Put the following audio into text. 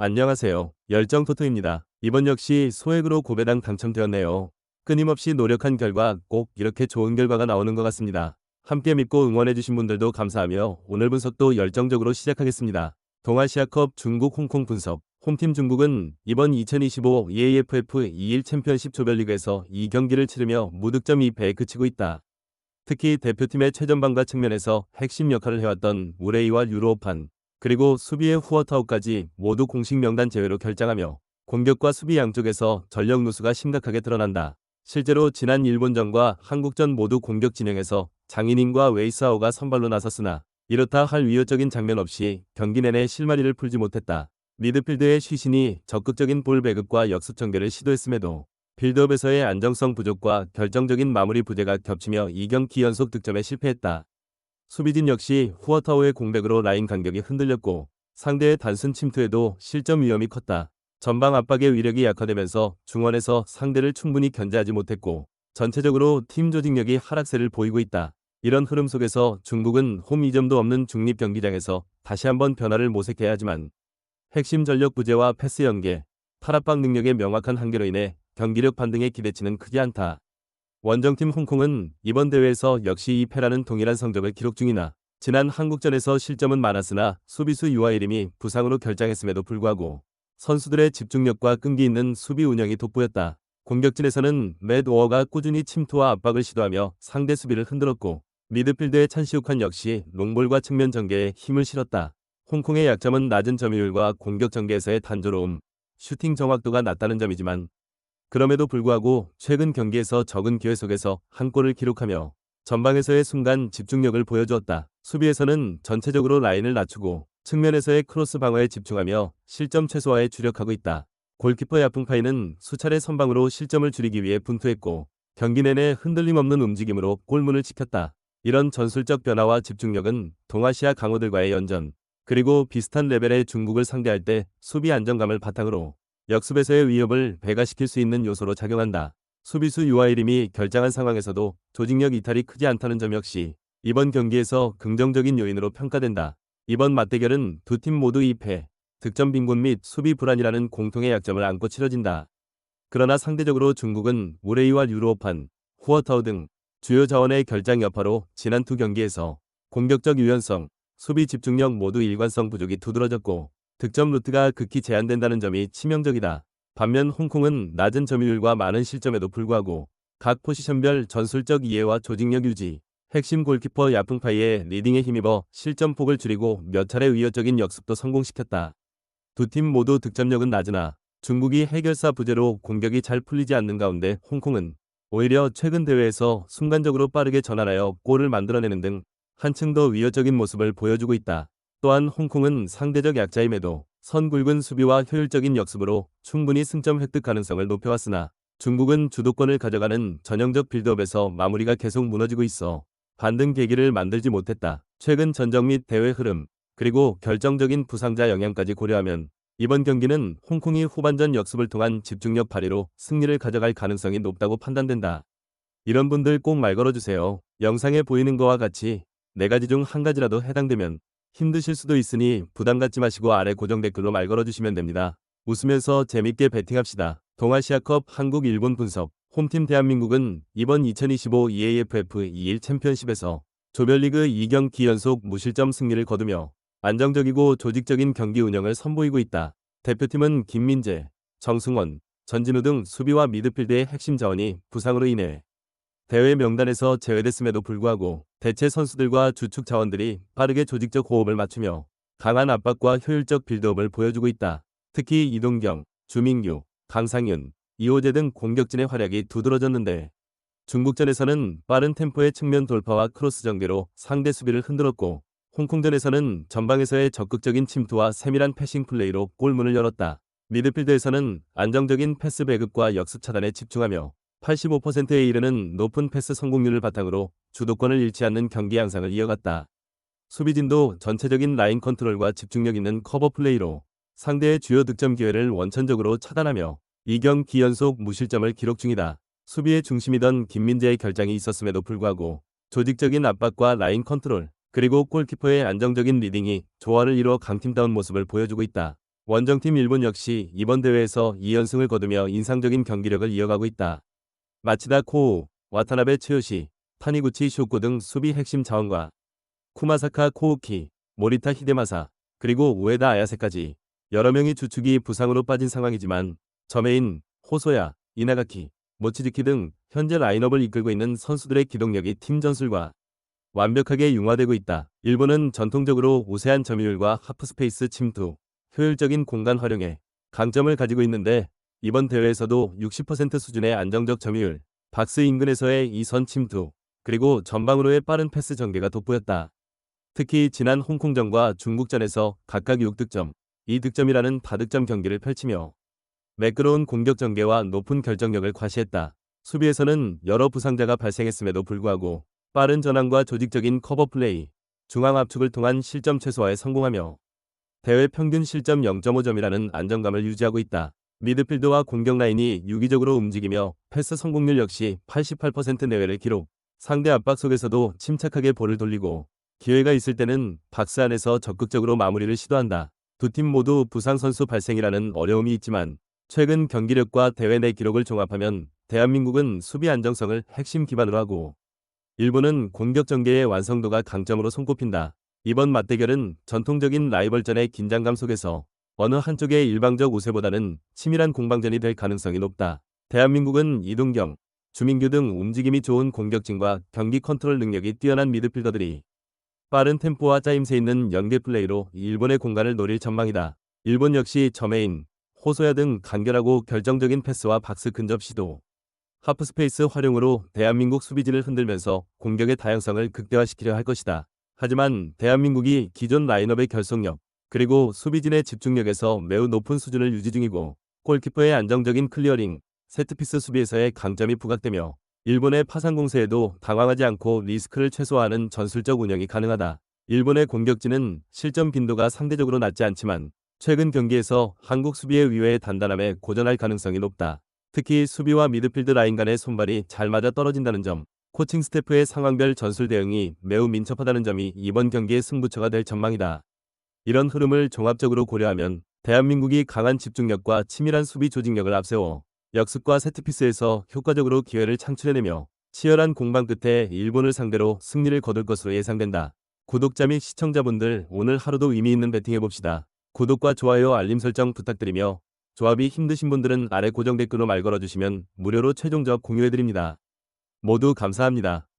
안녕하세요. 열정토토입니다. 이번 역시 소액으로 고배당 당첨되었네요. 끊임없이 노력한 결과 꼭 이렇게 좋은 결과가 나오는 것 같습니다. 함께 믿고 응원해주신 분들도 감사하며 오늘 분석도 열정적으로 시작하겠습니다. 동아시아컵 중국 홍콩 분석 홈팀 중국은 이번 2025 EAFF 2일 챔피언십 조별리그에서 2경기를 치르며 무득점 2패에 그치고 있다. 특히 대표팀의 최전방과 측면에서 핵심 역할을 해왔던 우레이와 유로판 그리고 수비의 후어타우까지 모두 공식 명단 제외로 결장하며 공격과 수비 양쪽에서 전력 누수가 심각하게 드러난다. 실제로 지난 일본전과 한국전 모두 공격 진영에서 장인인과 웨이스아오가 선발로 나섰으나 이렇다 할 위협적인 장면 없이 경기 내내 실마리를 풀지 못했다. 미드필드의 쉬신이 적극적인 볼 배급과 역습 전개를 시도했음에도 빌드업에서의 안정성 부족과 결정적인 마무리 부재가 겹치며 2경기 연속 득점에 실패했다. 수비진 역시 후어타오의 공백으로 라인 간격이 흔들렸고 상대의 단순 침투에도 실점 위험이 컸다. 전방 압박의 위력이 약화되면서 중원에서 상대를 충분히 견제하지 못했고 전체적으로 팀 조직력이 하락세를 보이고 있다. 이런 흐름 속에서 중국은 홈 이점도 없는 중립 경기장에서 다시 한번 변화를 모색해야 하지만 핵심 전력 부재와 패스 연계, 탈압박 능력의 명확한 한계로 인해 경기력 반등의 기대치는 크지 않다. 원정팀 홍콩은 이번 대회에서 역시 2패라는 동일한 성적을 기록 중이나 지난 한국전에서 실점은 많았으나 수비수 유아이름이 부상으로 결장했음에도 불구하고 선수들의 집중력과 끈기 있는 수비 운영이 돋보였다. 공격진에서는 맷 오어가 꾸준히 침투와 압박을 시도하며 상대 수비를 흔들었고 미드필드의 찬시욱한 역시 롱볼과 측면 전개에 힘을 실었다. 홍콩의 약점은 낮은 점유율과 공격 전개에서의 단조로움, 슈팅 정확도가 낮다는 점이지만 그럼에도 불구하고 최근 경기에서 적은 기회 속에서 한 골을 기록하며 전방에서의 순간 집중력을 보여주었다. 수비에서는 전체적으로 라인을 낮추고 측면에서의 크로스 방어에 집중하며 실점 최소화에 주력하고 있다. 골키퍼 야풍파이는 수차례 선방으로 실점을 줄이기 위해 분투했고 경기 내내 흔들림 없는 움직임으로 골문을 지켰다. 이런 전술적 변화와 집중력은 동아시아 강호들과의 연전, 그리고 비슷한 레벨의 중국을 상대할 때 수비 안정감을 바탕으로 역습에서의 위협을 배가시킬 수 있는 요소로 작용한다. 수비수 유아이림이 결장한 상황에서도 조직력 이탈이 크지 않다는 점 역시 이번 경기에서 긍정적인 요인으로 평가된다. 이번 맞대결은 두 팀 모두 2패, 득점 빈곤 및 수비 불안이라는 공통의 약점을 안고 치러진다. 그러나 상대적으로 중국은 우레이와 유로판, 후어타우 등 주요 자원의 결장 여파로 지난 두 경기에서 공격적 유연성, 수비 집중력 모두 일관성 부족이 두드러졌고 득점 루트가 극히 제한된다는 점이 치명적이다. 반면 홍콩은 낮은 점유율과 많은 실점에도 불구하고 각 포지션별 전술적 이해와 조직력 유지, 핵심 골키퍼 야풍파이의 리딩에 힘입어 실점 폭을 줄이고 몇 차례 위협적인 역습도 성공시켰다. 두 팀 모두 득점력은 낮으나 중국이 해결사 부재로 공격이 잘 풀리지 않는 가운데 홍콩은 오히려 최근 대회에서 순간적으로 빠르게 전환하여 골을 만들어내는 등 한층 더 위협적인 모습을 보여주고 있다. 또한 홍콩은 상대적 약자임에도 선 굵은 수비와 효율적인 역습으로 충분히 승점 획득 가능성을 높여왔으나 중국은 주도권을 가져가는 전형적 빌드업에서 마무리가 계속 무너지고 있어 반등 계기를 만들지 못했다. 최근 전적 및 대회 흐름, 그리고 결정적인 부상자 영향까지 고려하면 이번 경기는 홍콩이 후반전 역습을 통한 집중력 발휘로 승리를 가져갈 가능성이 높다고 판단된다. 이런 분들 꼭 말 걸어주세요. 영상에 보이는 거와 같이 네 가지 중 한 가지라도 해당되면 힘드실 수도 있으니 부담 갖지 마시고 아래 고정 댓글로 말 걸어주시면 됩니다. 웃으면서 재밌게 베팅합시다. 동아시아컵 한국 일본 분석 홈팀 대한민국은 이번 2025 EAFF 2일 챔피언십에서 조별리그 2경기 연속 무실점 승리를 거두며 안정적이고 조직적인 경기 운영을 선보이고 있다. 대표팀은 김민재, 정승원, 전진우 등 수비와 미드필드의 핵심 자원이 부상으로 인해 대회 명단에서 제외됐음에도 불구하고 대체 선수들과 주축 자원들이 빠르게 조직적 호흡을 맞추며 강한 압박과 효율적 빌드업을 보여주고 있다. 특히 이동경, 주민규, 강상윤, 이호재 등 공격진의 활약이 두드러졌는데 중국전에서는 빠른 템포의 측면 돌파와 크로스 전개로 상대 수비를 흔들었고 홍콩전에서는 전방에서의 적극적인 침투와 세밀한 패싱 플레이로 골문을 열었다. 미드필드에서는 안정적인 패스 배급과 역습 차단에 집중하며 85%에 이르는 높은 패스 성공률을 바탕으로 주도권을 잃지 않는 경기 양상을 이어갔다. 수비진도 전체적인 라인 컨트롤과 집중력 있는 커버 플레이로 상대의 주요 득점 기회를 원천적으로 차단하며 2경 기 연속 무실점을 기록 중이다. 수비의 중심이던 김민재의 결장이 있었음에도 불구하고 조직적인 압박과 라인 컨트롤, 그리고 골키퍼의 안정적인 리딩이 조화를 이루어 강팀다운 모습을 보여주고 있다. 원정팀 일본 역시 이번 대회에서 2연승을 거두며 인상적인 경기력을 이어가고 있다. 마치다 코우, 와타나베 츠요시, 타니구치 쇼코 등 수비 핵심 자원과 쿠마사카 코우키, 모리타 히데마사, 그리고 우에다 아야세까지 여러 명의 주축이 부상으로 빠진 상황이지만 저메인, 호소야, 이나가키, 모치즈키 등 현재 라인업을 이끌고 있는 선수들의 기동력이 팀 전술과 완벽하게 융화되고 있다. 일본은 전통적으로 우세한 점유율과 하프스페이스 침투, 효율적인 공간 활용에 강점을 가지고 있는데 이번 대회에서도 60% 수준의 안정적 점유율, 박스 인근에서의 이 선 침투, 그리고 전방으로의 빠른 패스 전개가 돋보였다. 특히 지난 홍콩전과 중국전에서 각각 6득점, 2득점이라는 다득점 경기를 펼치며 매끄러운 공격 전개와 높은 결정력을 과시했다. 수비에서는 여러 부상자가 발생했음에도 불구하고 빠른 전환과 조직적인 커버 플레이, 중앙 압축을 통한 실점 최소화에 성공하며 대회 평균 실점 0.5점이라는 안정감을 유지하고 있다. 미드필드와 공격 라인이 유기적으로 움직이며 패스 성공률 역시 88% 내외를 기록. 상대 압박 속에서도 침착하게 볼을 돌리고 기회가 있을 때는 박스 안에서 적극적으로 마무리를 시도한다. 두 팀 모두 부상 선수 발생이라는 어려움이 있지만 최근 경기력과 대회 내 기록을 종합하면 대한민국은 수비 안정성을 핵심 기반으로 하고 일본은 공격 전개의 완성도가 강점으로 손꼽힌다. 이번 맞대결은 전통적인 라이벌전의 긴장감 속에서 어느 한쪽의 일방적 우세보다는 치밀한 공방전이 될 가능성이 높다. 대한민국은 이동경, 주민규 등 움직임이 좋은 공격진과 경기 컨트롤 능력이 뛰어난 미드필더들이 빠른 템포와 짜임새 있는 연계 플레이로 일본의 공간을 노릴 전망이다. 일본 역시 저메인, 호소야 등 간결하고 결정적인 패스와 박스 근접 시도, 하프스페이스 활용으로 대한민국 수비진을 흔들면서 공격의 다양성을 극대화시키려 할 것이다. 하지만 대한민국이 기존 라인업의 결속력, 그리고 수비진의 집중력에서 매우 높은 수준을 유지 중이고 골키퍼의 안정적인 클리어링, 세트피스 수비에서의 강점이 부각되며 일본의 파상 공세에도 당황하지 않고 리스크를 최소화하는 전술적 운영이 가능하다. 일본의 공격진은 실점 빈도가 상대적으로 낮지 않지만 최근 경기에서 한국 수비의 위외의 단단함에 고전할 가능성이 높다. 특히 수비와 미드필드 라인 간의 손발이 잘 맞아 떨어진다는 점, 코칭 스태프의 상황별 전술 대응이 매우 민첩하다는 점이 이번 경기의 승부처가 될 전망이다. 이런 흐름을 종합적으로 고려하면 대한민국이 강한 집중력과 치밀한 수비 조직력을 앞세워 역습과 세트피스에서 효과적으로 기회를 창출해내며 치열한 공방 끝에 일본을 상대로 승리를 거둘 것으로 예상된다. 구독자 및 시청자분들 오늘 하루도 의미 있는 배팅해봅시다. 구독과 좋아요 알림 설정 부탁드리며 조합이 힘드신 분들은 아래 고정 댓글로 말 걸어주시면 무료로 최종적 공유해드립니다. 모두 감사합니다.